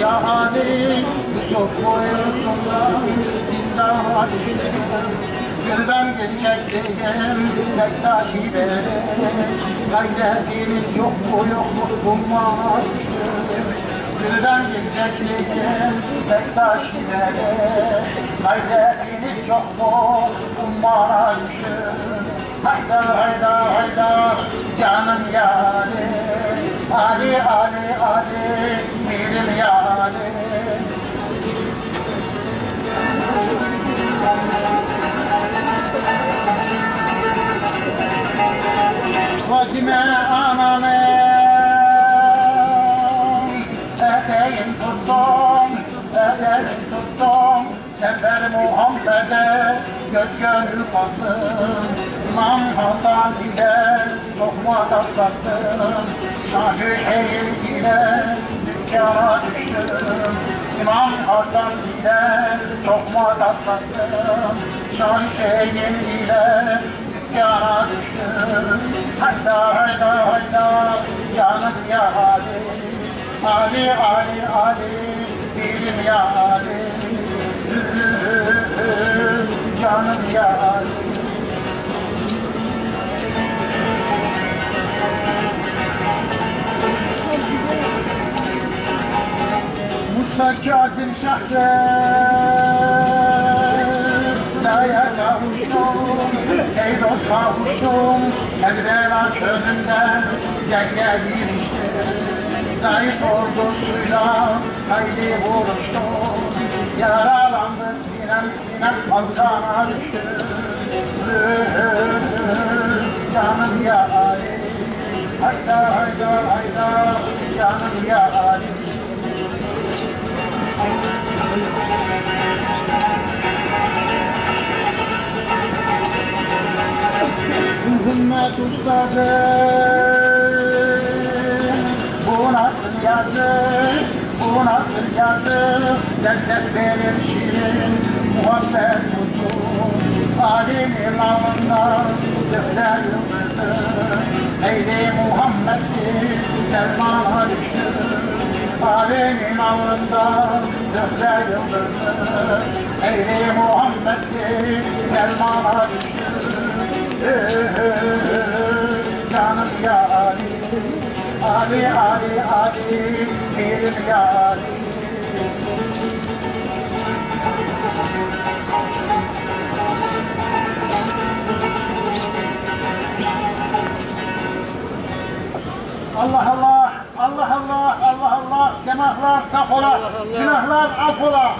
Ya Ali, Yusuf boyutunda zindana düştüm. Gülben geçeceğim, bektaşi vererek Gayretimiz yok mu yok mu ummana düştüm. Gülben geçeceğim, bektaşi vererek Gayretimiz yok mu düştüm. Hayda hayda hayda canım yani Ali Ali Ali mirim yani Fatime anamın eteğin tuttum, eteğin tuttum Sefer Muhammed'e göz gönül kattım İmam Hasan ile lokma tatlattım Şah Hüseyin ile dükkana İmam Hasan ile lokma tatlattım Şah Hüseyin ile dükkana düştüm. Hayda hayda hayda yanım ya Ali. Ali Ali Ali birim ya Ali. Canım ya Ali Mutlak Kazım Şahser Daya kavuştum Ey dost kavuştum Evvela çölünden Cenge giriştim Zayıf ordusuyla Haydi vuruştum. Yaralandı sinem sinem Kalkana düştüm. Canım ya Ali Hayda hayda hayda Canım ya Ali Hümmet ustadım Bu nasıl yazı? Bu nasıl yazı? Lezzet verir şirin Muhabbet tutum Alimin alnında Gökler yıldızı. Eyli Muhammed'i Selman'a düştü Alimin alnında Gökler yıldızı. Eyli Muhammed'i Selman'a düştü. Canım ya Ali Ali Ali Ali Pirim Ali Allah, Allah Allah, Allah semahlar saf ola, günahlar af ola.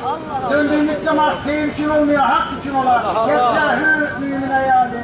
Döndüğümüz semah seyir için olmuyor, hak için ola. Geçehü mümine yani.